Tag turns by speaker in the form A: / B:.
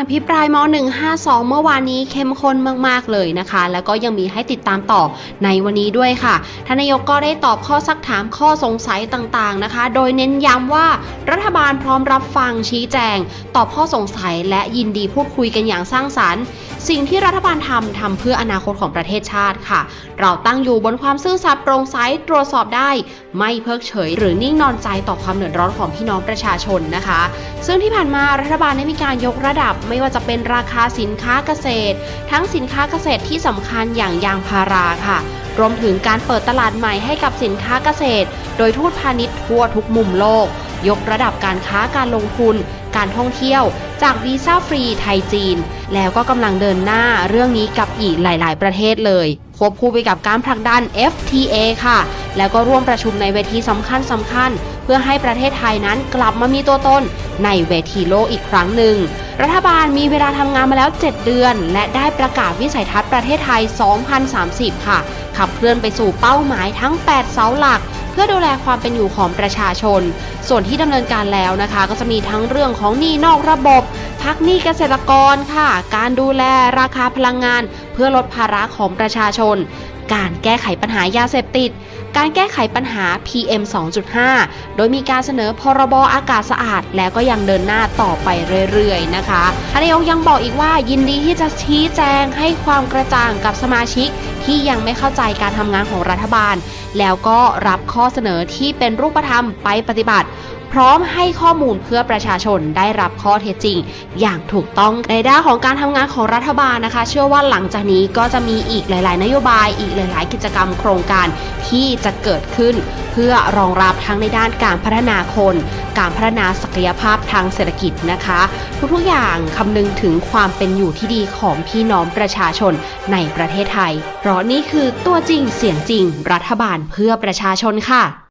A: อภิปรายม .152 เมื่อวานนี้เข้มข้นมาก ๆ เลยนะคะ แล้วก็ยังมีให้ติดตามต่อในวันนี้ด้วยค่ะทนายกก็ได้ตอบข้อซักถามข้อสงสัยต่างๆนะคะ โดยเน้นย้ำว่ารัฐบาลพร้อมรับฟังชี้แจง ตอบข้อสงสัยและยินดีพูดคุยกันอย่างสร้างสรรค์ สิ่งที่รัฐบาลทำทำเพื่ออนาคตของประเทศชาติค่ะ เราตั้งอยู่บนความซื่อสัตย์โปร่งใสตรวจสอบได้ไม่เพิกเฉย หรือนิ่งนอนใจต่อความเดือดร้อนของพี่น้องประชาชนนะคะ ซึ่งที่ผ่านมารัฐบาลได้มีการยกระดับไม่ว่าจะเป็นราคาสินค้าเกษตร ทั้งสินค้าเกษตรที่สำคัญอย่างยางพาราค่ะ รวมถึงการเปิดตลาดใหม่ให้กับสินค้าเกษตร โดยทูตพาณิชย์ทั่วทุกมุมโลก ยกระดับการค้าการลงทุน การท่องเที่ยว จากวีซ่าฟรีไทยจีน แล้วก็กำลังเดินหน้าเรื่องนี้กับอีกหลาย ๆ ประเทศเลยควบคู่ไปกับการผลักดัน FTA ค่ะ แล้วก็ร่วมประชุมในเวทีสำคัญสำคัญ เพื่อให้ประเทศไทยนั้นกลับมามีตัวตนในเวทีโลกอีกครั้งหนึ่ง รัฐบาลมีเวลาทำงานมาแล้ว 7 เดือน และได้ประกาศวิสัยทัศน์ประเทศไทย 2030 ค่ะ ขับเคลื่อนไปสู่เป้าหมายทั้ง 8 เสาหลัก พื่อดูแลความเป็นอยู่ของประชาชน ส่วนที่ดำเนินการแล้วนะคะ ก็จะมีทั้งเรื่องของหนี้นอกระบบ พักหนี้เกษตรกรค่ะ การดูแลราคาพลังงาน เพื่อลดภาระของประชาชน การแก้ไขปัญหายาเสพติดการแก้ไขปัญหา PM 2.5 โดยมีการเสนอพรบอากาศสะอาด แล้วก็ยังเดินหน้าต่อไปเรื่อยๆ นะคะทานนายกยังบอกอีกว่ายินดีที่จะชี้แจงให้ความกระจ่างกับสมาชิกที่ยังไม่เข้าใจการทำงานของรัฐบาล แล้วก็รับข้อเสนอที่เป็นรูปธรรมไปปฏิบัติ พร้อมให้ข้อมูลเพื่อประชาชนได้รับข้อเท็จจริง อย่างถูกต้องในด้านของการทำงานของรัฐบาลนะคะ เชื่อว่าหลังจากนี้ก็จะมีอีกหลาย ๆ นโยบายอีกหลาย ๆ กิจกรรมโครงการที่จะเกิดขึ้น เพื่อรองรับทั้งในด้านการพัฒนาคน การพัฒนาศักยภาพทางเศรษฐกิจนะคะ ทุก ๆ อย่างคำนึงถึงความเป็นอยู่ที่ดีของพี่น้องประชาชนในประเทศไทย เพราะนี่คือตัวจริงเสียงจริง รัฐบาลเพื่อประชาชนค่ะ